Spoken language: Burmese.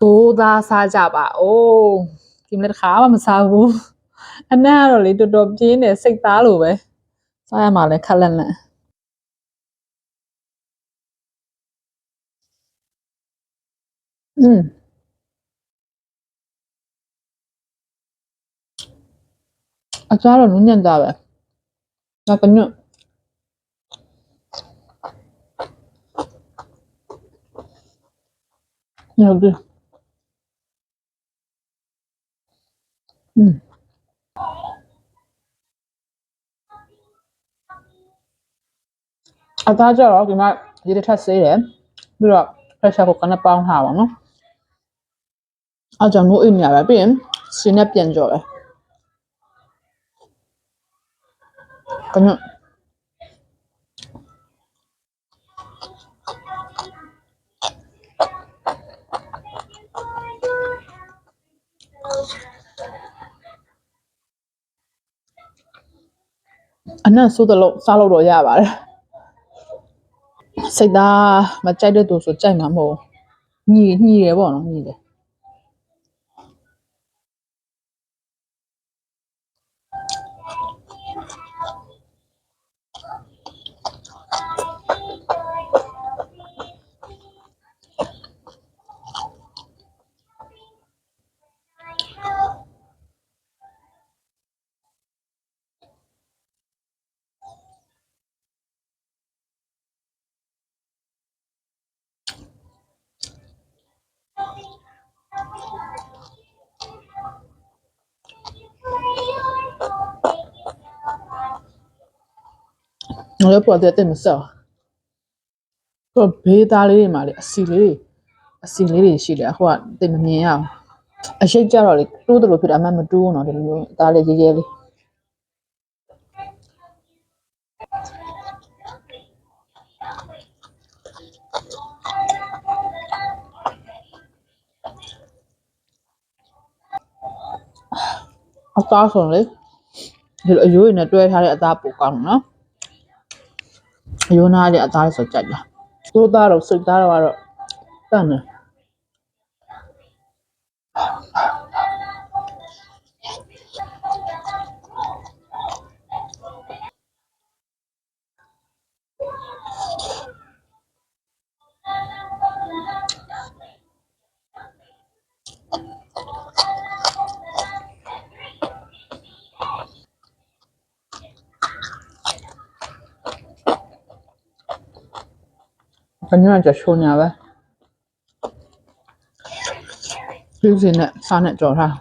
သိုးသားစားကြပါအိုးဒီမနေ့တစ်ခါမှမစားဘူးအနံ့ကတော့လေတော်တော်ပြင်းတယ်စိတ်သားလိုပဲစားရမှာလဲခက်လက်လက်อืมအစားတော့နူးညံ့တာပဲဒါကညွတ်ညောဒီ อืมအသားကြတော့ဒီမှာရေတစ်ထပ်ဆေးတယ်ပြီးတော့ pressure ကိုကနပေါင်းထားပါနော်အဲ့ကြောင့်နိုးအိမ်နေရပဲပြီးရင်စင်းနဲ့ပြန်ကြော်ပဲကညွ အနံ့ဆိုးတယ်လို့စားလို့တော့ရပါတယ်စိတ်သားမကြိုက်တဲ့သူဆိုကြိုက်မှာမဟုတ်ဘူးညီညီရယ်ပေါ့နော်ညီတယ် ငါလည်းပေါ်တဲ့တက်မစောတော့ဘေးသားလေးတွေမှာလေအစီလေးတွေအစီလေးတွေရှိတယ်အခုကတိတ်မမြင်ရအောင်အရှိတ်ကြတော့လေတိုးတယ်လို့ဖြစ်တာအမှမတိုးဘူးနော်ဒီလိုမျိုးအသားလေးရဲရဲလေးအသားဆိုရင်လေဒီလိုအယိုးရည်နဲ့တွဲထားတဲ့အသားပိုကောင်းတ ယ်နော်အယိုးနားလေးအသားလေးဆိုကြိုက်လားသိုးသားတော့စိတ်သားတော့ကတော့တန်တယ် ကညွန့်ကချိုးညာပဲပြင်းစင်နဲ့စားနဲ့ကြော်ထား